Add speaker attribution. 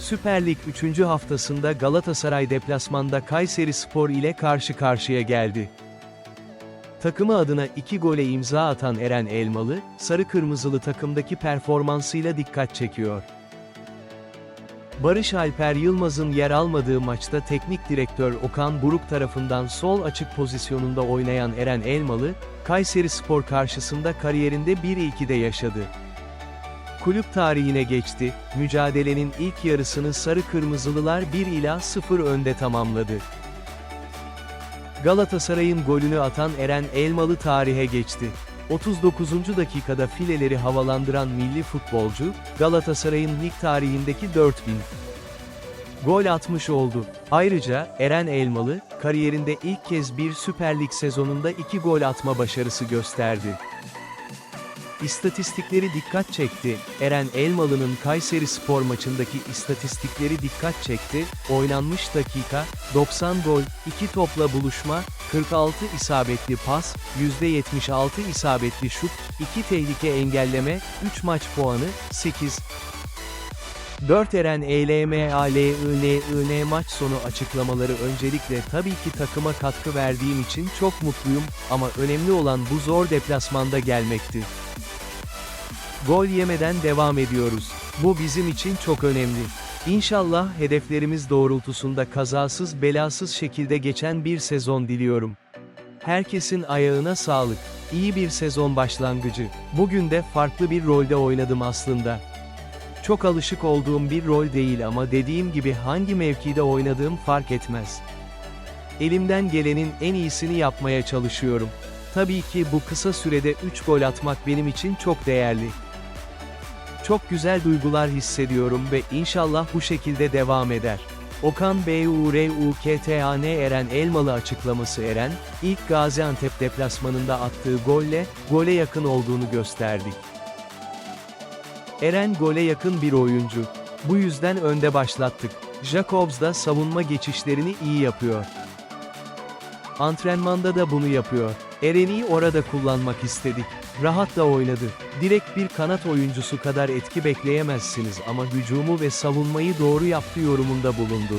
Speaker 1: Süper Lig 3. haftasında Galatasaray deplasmanda Kayseri Spor ile karşı karşıya geldi. Takımı adına 2 gole imza atan Eren Elmalı, sarı kırmızılı takımdaki performansıyla dikkat çekiyor. Barış Alper Yılmaz'ın yer almadığı maçta teknik direktör Okan Buruk tarafından sol açık pozisyonunda oynayan Eren Elmalı, Kayseri Spor karşısında kariyerinde 1-2'de yaşadı. Kulüp tarihine geçti, mücadelenin ilk yarısını sarı kırmızılılar 1 ila 0 önde tamamladı. Galatasaray'ın golünü atan Eren Elmalı tarihe geçti. 39. dakikada fileleri havalandıran milli futbolcu, Galatasaray'ın lig tarihindeki 4000 gol atmış oldu. Ayrıca, Eren Elmalı, kariyerinde ilk kez bir Süper Lig sezonunda 2 gol atma başarısı gösterdi. İstatistikleri dikkat çekti. Eren Elmalı'nın Kayseri Spor maçındaki istatistikleri dikkat çekti. Oynanmış dakika, 90 gol, 2 topla buluşma, 46 isabetli pas, %76 isabetli şut, 2 tehlike engelleme, 3 maç puanı, 8. 4 Eren ELMALIN maç sonu açıklamaları öncelikle tabii ki takıma katkı verdiğim için çok mutluyum ama önemli olan bu zor deplasmanda gelmekti. Gol yemeden devam ediyoruz. Bu bizim için çok önemli. İnşallah hedeflerimiz doğrultusunda kazasız belasız şekilde geçen bir sezon diliyorum. Herkesin ayağına sağlık. İyi bir sezon başlangıcı. Bugün de farklı bir rolde oynadım aslında. Çok alışık olduğum bir rol değil ama dediğim gibi hangi mevkide oynadığım fark etmez. Elimden gelenin en iyisini yapmaya çalışıyorum. Tabii ki bu kısa sürede 3 gol atmak benim için çok değerli. Çok güzel duygular hissediyorum ve inşallah bu şekilde devam eder. Okan BURUKTAN Eren Elmalı açıklaması Eren, ilk Gaziantep deplasmanında attığı golle, gole yakın olduğunu gösterdi. Eren gole yakın bir oyuncu. Bu yüzden önde başlattık. Jacobs da savunma geçişlerini iyi yapıyor. Antrenmanda da bunu yapıyor. Eren'i orada kullanmak istedik. Rahat da oynadı. Direkt bir kanat oyuncusu kadar etki bekleyemezsiniz ama hücumu ve savunmayı doğru yaptı yorumunda bulundu.